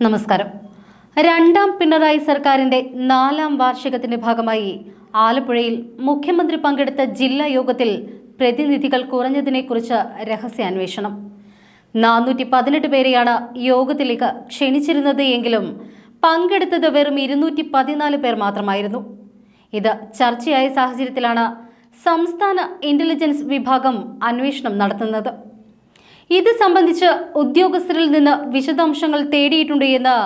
നമസ്കാരം. രണ്ടാം പിണറായി സർക്കാരിന്റെ നാലാം വാർഷികത്തിന്റെ ഭാഗമായി ആലപ്പുഴയിൽ മുഖ്യമന്ത്രി പങ്കെടുത്ത ജില്ലാ യോഗത്തിൽ പ്രതിനിധികൾ കുറഞ്ഞതിനെക്കുറിച്ച് രഹസ്യാന്വേഷണം. നാനൂറ്റി പതിനെട്ട് പേരെയാണ് യോഗത്തിലേക്ക് ക്ഷണിച്ചിരുന്നത് എങ്കിലും പങ്കെടുത്തത് വെറും ഇരുന്നൂറ്റി പതിനാല് പേർ മാത്രമായിരുന്നു. ഇത് ചർച്ചയായ സാഹചര്യത്തിലാണ് സംസ്ഥാന ഇന്റലിജൻസ് വിഭാഗം അന്വേഷണം നടത്തുന്നത്. ഇത് സംബന്ധിച്ച് ഉദ്യോഗസ്ഥരിൽ നിന്ന് വിശദാംശങ്ങൾ തേടിയിട്ടുണ്ട് എന്ന്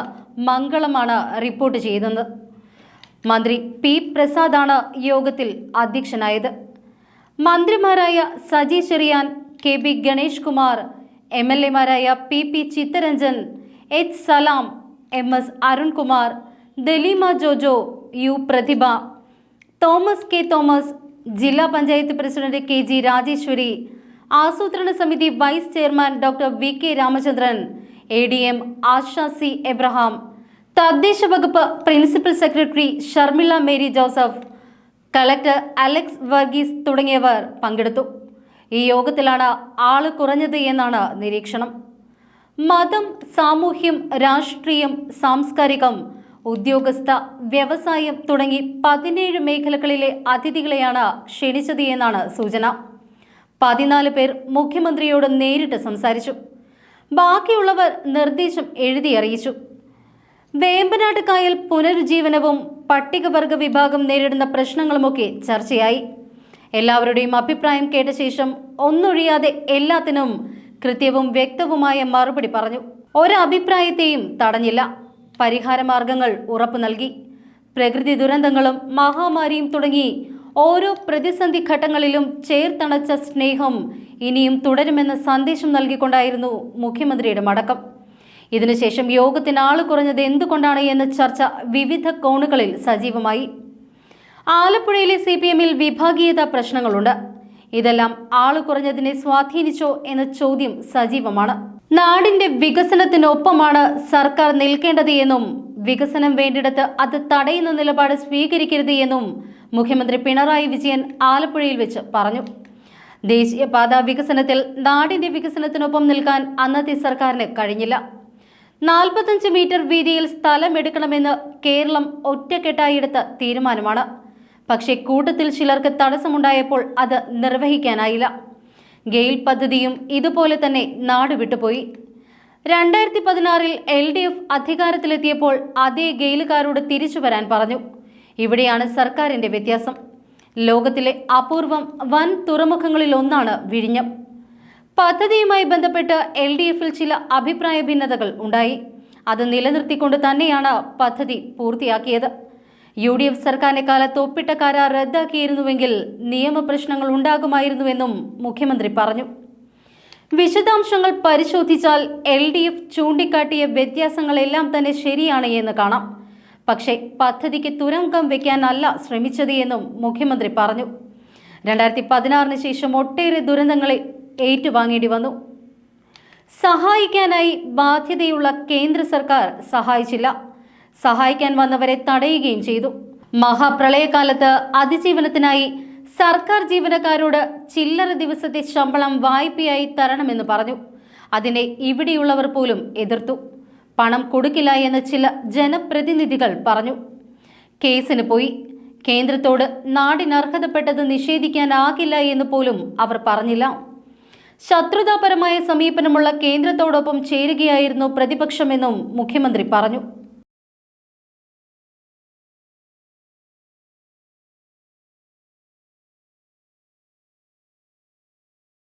മംഗളമാണ് റിപ്പോർട്ട് ചെയ്യുന്നത് മന്ത്രി പി പ്രസാദാണ് യോഗത്തിൽ അധ്യക്ഷനായത്. മന്ത്രിമാരായ Saji Cheriyan K B Ganesh Kumar M L എമാരായ P P Chitharanjan H Salam M S Arunkumar Daleema Jojo U Prathibha Thomas K Thomas ജില്ലാ panchayat president K G Rajeswari ആസൂത്രണ സമിതി vice chairman doctor V K Ramachandran A D M Asha C Abraham തദ്ദേശ വകുപ്പ് principal secretary Sharmila Mary Joseph collector Alex Varghese തുടങ്ങിയവർ പങ്കെടുത്തു. ഈ യോഗത്തിലാണ് ആൾ കുറഞ്ഞത് എന്നാണ് നിരീക്ഷണം. മതം സാമൂഹ്യം രാഷ്ട്രീയം സാംസ്കാരികം ഉദ്യോഗസ്ഥ വ്യവസായം തുടങ്ങി പതിനേഴ് മേഖലകളിലെ അതിഥികളെയാണ് ക്ഷണിച്ചത് എന്നാണ് സൂചന. പതിനാല് പേർ മുഖ്യമന്ത്രിയോട് നേരിട്ട് സംസാരിച്ചു. ബാക്കിയുള്ളവർ നിർദ്ദേശം എഴുതി അറിയിച്ചു. വേമ്പനാട്ട് കായൽ പുനരുജ്ജീവനവും പട്ടികവർഗ വിഭാഗം നേരിടുന്ന പ്രശ്നങ്ങളുമൊക്കെ ചർച്ചയായി. എല്ലാവരുടെയും അഭിപ്രായം കേട്ട ശേഷം ഒന്നൊഴിയാതെ എല്ലാത്തിനും കൃത്യവും വ്യക്തവുമായ മറുപടി പറഞ്ഞു. ഒരഭിപ്രായത്തെയും തടഞ്ഞില്ല. പരിഹാരമാർഗങ്ങൾ ഉറപ്പു നൽകി. പ്രകൃതി ദുരന്തങ്ങളും മഹാമാരിയും തുടങ്ങി ഓരോ പ്രതിസന്ധി ഘട്ടങ്ങളിലും ചേർത്തണച്ച സ്നേഹം ഇനിയും തുടരുമെന്ന സന്ദേശം നൽകിക്കൊണ്ടായിരുന്നു മുഖ്യമന്ത്രിയുടെ മടക്കം. ഇതിനുശേഷം യോഗത്തിന് ആൾ കുറഞ്ഞത് എന്തുകൊണ്ടാണ് എന്ന ചർച്ച വിവിധ കോണുകളിൽ സജീവമായി. ആലപ്പുഴയിലെ സി പി എമ്മിൽ വിഭാഗീയത പ്രശ്നങ്ങളുണ്ട്. ഇതെല്ലാം ആൾ കുറഞ്ഞതിനെ സ്വാധീനിച്ചോ എന്ന ചോദ്യം സജീവമാണ്. നാടിന്റെ വികസനത്തിനൊപ്പമാണ് സർക്കാർ നിൽക്കേണ്ടത് എന്നും വികസനം വേണ്ടിടത്ത് അത് തടയുന്ന നിലപാട് സ്വീകരിക്കരുത് എന്നും മുഖ്യമന്ത്രി പിണറായി വിജയൻ ആലപ്പുഴയിൽ വെച്ച് പറഞ്ഞു. ദേശീയപാത വികസനത്തിൽ നാടിന്റെ വികസനത്തിനൊപ്പം നിൽക്കാൻ അന്നത്തെ സർക്കാരിന് കഴിഞ്ഞില്ല. നാൽപ്പത്തഞ്ച് മീറ്റർ വീതിയിൽ സ്ഥലമെടുക്കണമെന്ന് കേരളം ഒറ്റക്കെട്ടായി എടുത്ത തീരുമാനമാണ്. പക്ഷേ കൂട്ടത്തിൽ ചിലർക്ക് തടസ്സമുണ്ടായപ്പോൾ അത് നിർവഹിക്കാനായില്ല. ഗെയിൽ പദ്ധതിയും ഇതുപോലെ തന്നെ നാട് വിട്ടുപോയി. രണ്ടായിരത്തി പതിനാറിൽ എൽ ഡി എഫ് അധികാരത്തിലെത്തിയപ്പോൾ അതേ ഗെയിലുകാരോട് തിരിച്ചു വരാൻ പറഞ്ഞു. ഇവിടെയാണ് സർക്കാരിന്റെ വ്യത്യാസം. ലോകത്തിലെ അപൂർവം വൻ തുറമുഖങ്ങളിൽ ഒന്നാണ് വിഴിഞ്ഞം. പദ്ധതിയുമായി ബന്ധപ്പെട്ട് എൽ ഡി എഫിൽ ചില അഭിപ്രായ ഭിന്നതകൾ ഉണ്ടായി. അത് നിലനിർത്തിക്കൊണ്ട് തന്നെയാണ് പദ്ധതി പൂർത്തിയാക്കിയത്. യു ഡി എഫ് സർക്കാരിന്റെ കാലത്ത് ഒപ്പിട്ട കരാർ റദ്ദാക്കിയിരുന്നുവെങ്കിൽ നിയമപ്രശ്നങ്ങൾ ഉണ്ടാകുമായിരുന്നുവെന്നും മുഖ്യമന്ത്രി പറഞ്ഞു. വിശദാംശങ്ങൾ പരിശോധിച്ചാൽ എൽ ഡി എഫ് ചൂണ്ടിക്കാട്ടിയ വ്യത്യാസങ്ങളെല്ലാം തന്നെ ശരിയാണ് എന്ന് കാണാം. പക്ഷേ പദ്ധതിക്ക് തുരങ്കം വയ്ക്കാനല്ല ശ്രമിച്ചത് എന്നും മുഖ്യമന്ത്രി പറഞ്ഞു. രണ്ടായിരത്തി പതിനാറിന് ശേഷം ഒട്ടേറെ ദുരന്തങ്ങളെ ഏറ്റുവാങ്ങേണ്ടി വന്നു. സഹായിക്കാനായി ബാധ്യതയുള്ള കേന്ദ്ര സർക്കാർ സഹായിച്ചില്ല. സഹായിക്കാൻ വന്നവരെ തടയുകയും ചെയ്തു. മഹാപ്രളയകാലത്ത് അതിജീവനത്തിനായി സർക്കാർ ജീവനക്കാരോട് ചില്ലറ ദിവസത്തെ ശമ്പളം വായ്പയായി തരണമെന്ന് പറഞ്ഞു. അതിനെ ഇവിടെയുള്ളവർ പോലും എതിർത്തു. പണം കൊടുക്കില്ല എന്ന് ചില ജനപ്രതിനിധികൾ പറഞ്ഞു. കേസിന് പോയി. കേന്ദ്രത്തോട് നാടിനർഹതപ്പെട്ടത് നിഷേധിക്കാനാകില്ല എന്ന് പോലും അവർ പറഞ്ഞില്ല. ശത്രുതാപരമായ സമീപനമുള്ള കേന്ദ്രത്തോടൊപ്പം ചേരുകയായിരുന്നു പ്രതിപക്ഷമെന്നും മുഖ്യമന്ത്രി പറഞ്ഞു.